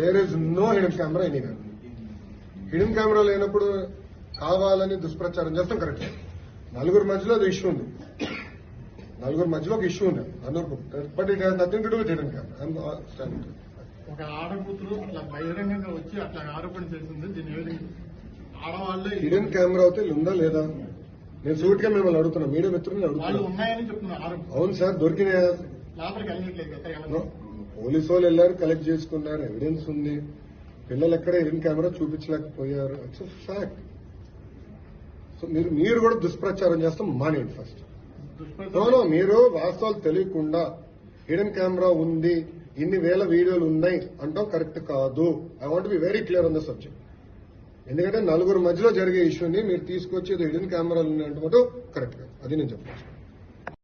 there is no hidden camera any hidden camera లేనప్పుడు కావాలని దుష్ప్రచారం చేస్తాం కరెక్ట్ నలుగురు మధ్యలో అది ఇష్యూ ఉంది. నలుగురు మధ్యలో ఒక ఇష్యూ ఉంది. అందరు but it has nothing to do with hidden camera ఒక ఆడకూతురు అట్లా బహిరంగంగా వచ్చి అట్లా ఆరోపణ చేసింది. దీని ఆడవాళ్ళే హిడెన్ కెమెరా అయితే ఉందా లేదా? నేను సూట్గా మిమ్మల్ని అడుగుతున్నా. మీడియా మిత్రుల్ని వాళ్ళు అడుగుతున్నా అవును సార్ దొరికినాయా? పోలీసు వాళ్ళు వెళ్ళారు కలెక్ట్ చేసుకున్నారు ఎవిడెన్స్ ఉంది. పిల్లలు ఎక్కడ ఇన్ కెమెరా చూపించలేకపోయారు ఇట్స్ ఫ్యాక్ట్ సో మీరు మీరు కూడా దుష్ప్రచారం చేస్తాం మానేయండి ఫస్ట్ నో మీరు వాస్తవాలు తెలియకుండా హిడెన్ కెమెరా ఉంది ఇన్ని వేల వీడియోలు ఉన్నాయి అంటాం కరెక్ట్ కాదు. I want be very clear on the subject ఎందుకంటే నలుగురు మధ్యలో జరిగే ఇష్యూని మీరు తీసుకొచ్చి హిడెన్ కెమెరాలు ఉన్నాయి అంటే కరెక్ట్ కాదు అది నేను చెప్పాను